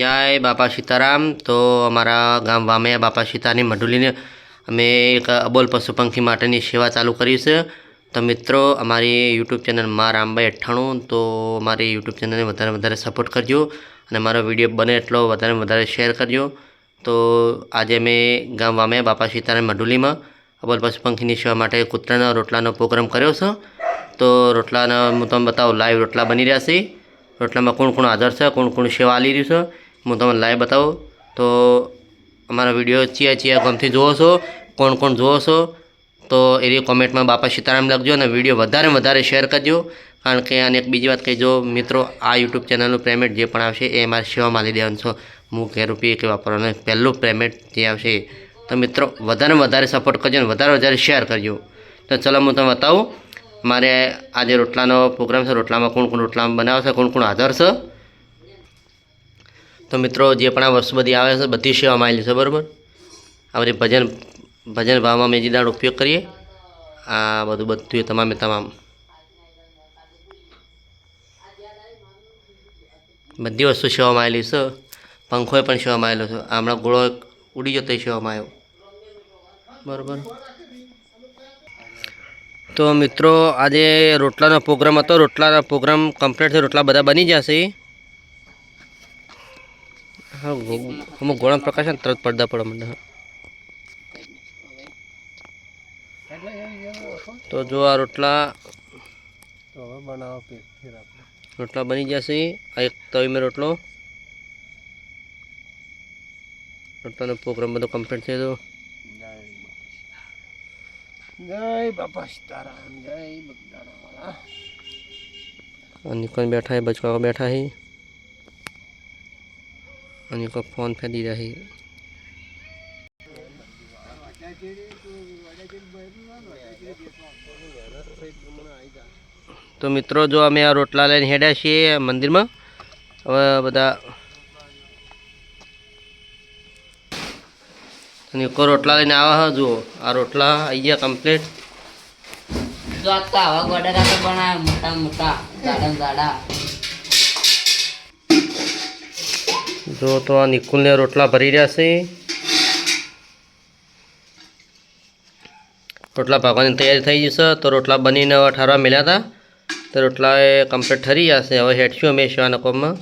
જય બાપા સીતારામ. તો અમારા ગામ વામૈયા બાપા સીતાની મઢુલીને અમે એક અબોલ પશુ પંખી માટેની સેવા ચાલુ કરી છે. તો મિત્રો, અમારી યુટ્યુબ ચેનલ મા રામભાઈ અઠ્ઠાણું, તો મારી યુટ્યુબ ચેનલને વધારે વધારે સપોર્ટ કરજો અને મારો વીડિયો બને એટલો વધારે વધારે શેર કરજો. તો આજે અમે ગામ વામૈયા બાપા સીતારામ મઢુલીમાં અબોલ પશુ પંખીની સેવા માટે કૂતરાના રોટલાનો પ્રોગ્રામ કર્યો છે. તો રોટલાના, હું તમને બતાવું લાઈવ રોટલા બની રહ્યા છે. રોટલામાં કોણ કોણ હાજર છે, કોણ કોણ સેવા આલી રહ્યું છે, હું તમને લાઈવ બતાવું. તો અમારા વીડિયો ચિયા ચિયા ગમથી જુઓ છો, કોણ કોણ જુઓ છો, તો એની કોમેન્ટમાં બાપા સીતારામ લખજો અને વીડિયો વધારે વધારે શેર કરજો. કારણ કે અને એક બીજી વાત કહીજો, મિત્રો, આ યુટ્યુબ ચેનલનું પેમેન્ટ જે પણ આવશે એ મારી સેવામાં લઈ દેવાનું છો. હું કે રૂપિયે કે વાપરવાનું પહેલું પેમેન્ટ જે આવશે તો મિત્રો, વધારે વધારે સપોર્ટ કરજો અને વધારે વધારે શેર કરજો. તો ચલો હું તમને બતાવું મારે આજે રોટલાનો પ્રોગ્રામ છે, રોટલામાં કોણ કોણ રોટલા બનાવશે કોણ કોણ હાજર છે? તો મિત્રો, જે પણ આ વસ્તુ બધી આવે છે, બધી સેવામાં આવેલી છે, બરાબર? આ બધી ભજન ભજન ભાવમાં મેં દાડ ઉપયોગ કરીએ. આ બધું બધું તમામે તમામ. બધી વસ્તુ સેવામાં આવેલી છે. પંખોએ પણ સેવામાં આવેલો છે. હમણાં ગોળો ઉડી જતો સેવામાં આવ્યો. બરાબર? તો મિત્રો આજે રોટલાનો પ્રોગ્રામ હતો. રોટલાનો પ્રોગ્રામ કમ્પ્લીટ છે. રોટલા બધા બની જશે. હા અમુક ગોળા પ્રકાશ ને તરત પડદા પડવા માંડે તો જો આ રોટલા રોટલા બની જશે. આ એક તવીમાં રોટલો. રોટલાનો પ્રોગ્રામ બધો કમ્પ્લીટ છે તો. જય બાપા સીતારામ જય બગદાણાવાળા और निकल बैठा है बचका बैठा है और निको फोन पे दी रही તો મિત્રો જો અમે આ રોટલા લઈને હેડ્યા છીએ મંદિરમાં હવે બધા નિકો રોટલા લઈને આવા હા જુઓ. આ રોટલા આવી ગયા કમ્પ્લીટ જો તો આવા ગોડા તો બનાવે મોટા મોટા જાડા જાડા જો તો આ નિકુલને રોટલા ભરી રહ્યા છે. રોટલા પાકવાની તૈયારી થઈ જશે. તો રોટલા બનીને હવે ઠારવા મળ્યા હતા. તો રોટલા એ કમ્પ્લીટ ઠરી જશે હવે હેઠશું અમે શિવાના કોમમાં